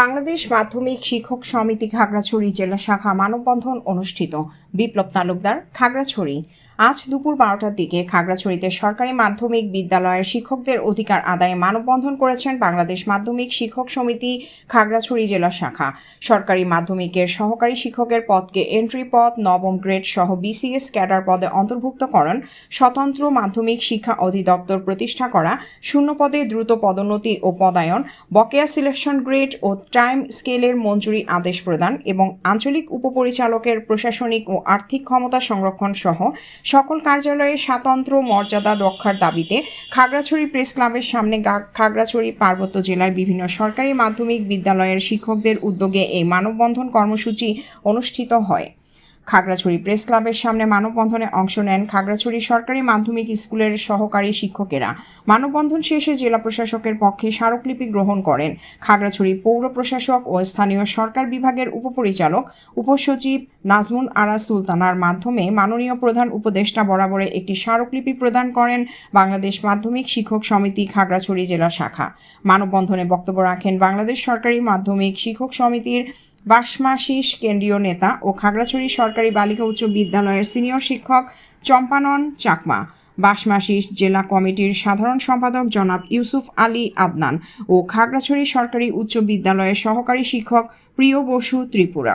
বাংলাদেশ মাধ্যমিক শিক্ষক সমিতি খাগড়াছড়ি জেলা শাখা মানববন্ধন অনুষ্ঠিত। বিপ্লব তালুকদার খাগড়াছড়ি। আজ দুপুর বারোটার দিকে খাগড়াছড়িতে সরকারি মাধ্যমিক বিদ্যালয়ের শিক্ষকদের অধিকার আদায়ে মানববন্ধন করেছেন বাংলাদেশ মাধ্যমিক শিক্ষক সমিতি খাগড়াছড়ি জেলা শাখা। সরকারি মাধ্যমিকের সহকারী শিক্ষকের পদকে এন্ট্রি পদ, নবম গ্রেড সহ বিসিএস ক্যাডার পদে অন্তর্ভুক্তকরণ স্বতন্ত্র মাধ্যমিক শিক্ষা অধিদপ্তর প্রতিষ্ঠা করা, শূন্য পদে দ্রুত পদোন্নতি ও পদায়ন, বকেয়া সিলেকশন গ্রেড ও টাইম স্কেলের মঞ্জুরি আদেশ প্রদান এবং আঞ্চলিক উপপরিচালকের প্রশাসনিক ও আর্থিক ক্ষমতা সংরক্ষণ সহ সকল কার্যালয়ে স্বাতন্ত্র মর্যাদা রক্ষার দাবিতে খাগড়াছড়ি প্রেস ক্লাবের সামনে খাগড়াছড়ি পার্বত্য জেলায় বিভিন্ন সরকারি মাধ্যমিক বিদ্যালয়ের শিক্ষকদের উদ্যোগে এই মানববন্ধন কর্মসূচি অনুষ্ঠিত হয়। খাগড়াছড়ি প্রেস ক্লাবের সামনে মানববন্ধনে অংশ নেন খাগড়াছড়ি সরকারি মাধ্যমিক স্কুলের সহকারী শিক্ষকেরা। মানববন্ধন শেষে জেলা প্রশাসকের পক্ষে স্মারকলিপি গ্রহণ করেন। খাগড়াছড়ি পৌর প্রশাসক ও স্থানীয় সরকার বিভাগের উপপরিচালক, উপসচিব নাজমুন আরা সুলতানার মাধ্যমে মাননীয় প্রধান উপদেষ্টা বরাবরে একটি স্মারকলিপি প্রদান করেন বাংলাদেশ মাধ্যমিক শিক্ষক সমিতি খাগড়াছড়ি জেলা শাখা। মানববন্ধনে বক্তব্য রাখেন বাংলাদেশ সরকারি মাধ্যমিক শিক্ষক সমিতির বাসমাশিস কেন্দ্রীয় নেতা ও খাগড়াছড়ি সরকারি বালিকা উচ্চ বিদ্যালয়ের সিনিয়র শিক্ষক চম্পানন চাকমা বাসমাশিস জেলা কমিটির সাধারণ সম্পাদক জনাব ইউসুফ আলী আদনান ও খাগড়াছড়ি সরকারি উচ্চ বিদ্যালয়ের সহকারী শিক্ষক প্রিয় বসু ত্রিপুরা।